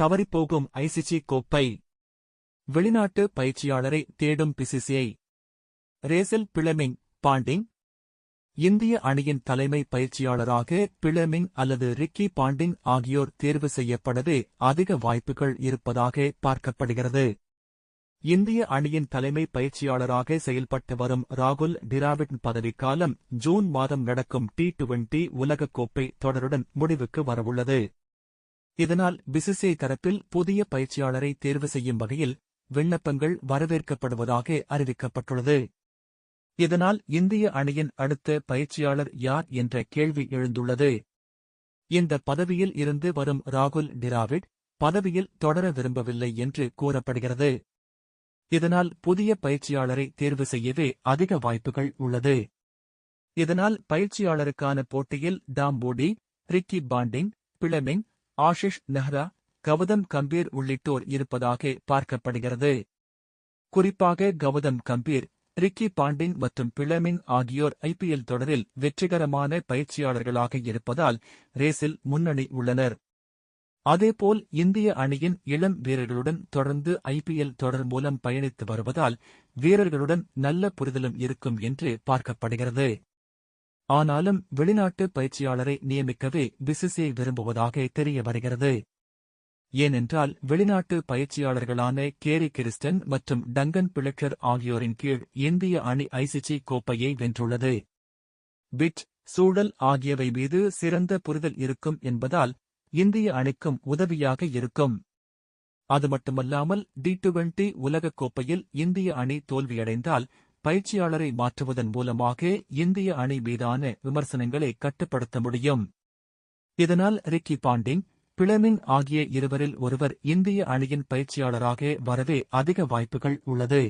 தவறிப்போகும் ICC கோப்பை. வெளிநாட்டு பயிற்சியாளரை தேடும் பிசிசிஐ. ரேசல் Fleming bonding. இந்திய அணியின் தலைமை பயிற்சியாளராக பிளமிங் அல்லது ரிக்கி பாண்டிங் ஆகியோர் தேர்வு செய்யப்படவே அதிக வாய்ப்புகள் இருப்பதாக பார்க்கப்படுகிறது. இந்திய அணியின் தலைமை பயிற்சியாளராக செயல்பட்டு வரும் ராகுல் டிராவிட் பதவிக்காலம் ஜூன் மாதம் நடக்கும் டி டுவெண்டி உலகக்கோப்பை தொடருடன் முடிவுக்கு வரவுள்ளது. இதனால் பிசிசே தரப்பில் புதிய பயிற்சியாளரை தேர்வு செய்யும் வகையில் விண்ணப்பங்கள் வரவேற்கப்படுவதாக அறிவிக்கப்பட்டுள்ளது. இதனால் இந்திய அணியின் அடுத்த பயிற்சியாளர் யார் என்ற கேள்வி எழுந்துள்ளது. இந்த பதவியில் இருந்து வரும் ராகுல் டிராவிட் பதவியில் தொடர விரும்பவில்லை என்று கூறப்படுகிறது. இதனால் புதிய பயிற்சியாளரை தேர்வு செய்யவே அதிக வாய்ப்புகள் உள்ளது. இதனால் பயிற்சியாளருக்கான போட்டியில் Tom Moody Ricky Ponting Fleming Ashish Nehra Gautam Gambhir உள்ளிட்டோர் இருப்பதாக பார்க்கப்படுகிறது. குறிப்பாக கௌதம் கம்பீர் ரிக்கி பாண்டிங் மற்றும் பிளமிங் ஆகியோர் ஐபிஎல் தொடரில் வெற்றிகரமான பயிற்சியாளர்களாக இருப்பதால் ரேஸில் முன்னணி உள்ளனர். அதேபோல் இந்திய அணியின் இளம் வீரர்களுடன் தொடர்ந்து ஐபிஎல் தொடர் மூலம் பயணித்து வருவதால் வீரர்களுடன் நல்ல புரிதலும் இருக்கும் என்று பார்க்கப்படுகிறது. ஆனாலும் வெளிநாட்டு பயிற்சியாளரை நியமிக்கவே பிசிசிஐ விரும்புவதாக தெரிய வருகிறது. ஏனென்றால் வெளிநாட்டு பயிற்சியாளர்களான கேரி கிறிஸ்டன் மற்றும் டங்கன் பிளக்கர் ஆகியோரின் கீழ் இந்திய அணி ஐசிசி கோப்பையை வென்றுள்ளது. பிட் சூழல் ஆகியவை மீது சிறந்த புரிதல் இருக்கும் என்பதால் இந்திய அணிக்கும் உதவியாக இருக்கும். அது மட்டுமல்லாமல் டி டுவெண்டி உலகக் கோப்பையில் இந்திய அணி தோல்வியடைந்தால் பயிற்சியாளரை மாற்றுவதன் மூலமாக இந்திய அணி மீதான விமர்சனங்களை கட்டுப்படுத்த முடியும். இதனால் ரிக்கி பாண்டிங் பிளமிங் ஆகிய இருவரில் ஒருவர் இந்திய அணியின் பயிற்சியாளராக வரவே அதிக வாய்ப்புகள் உள்ளது.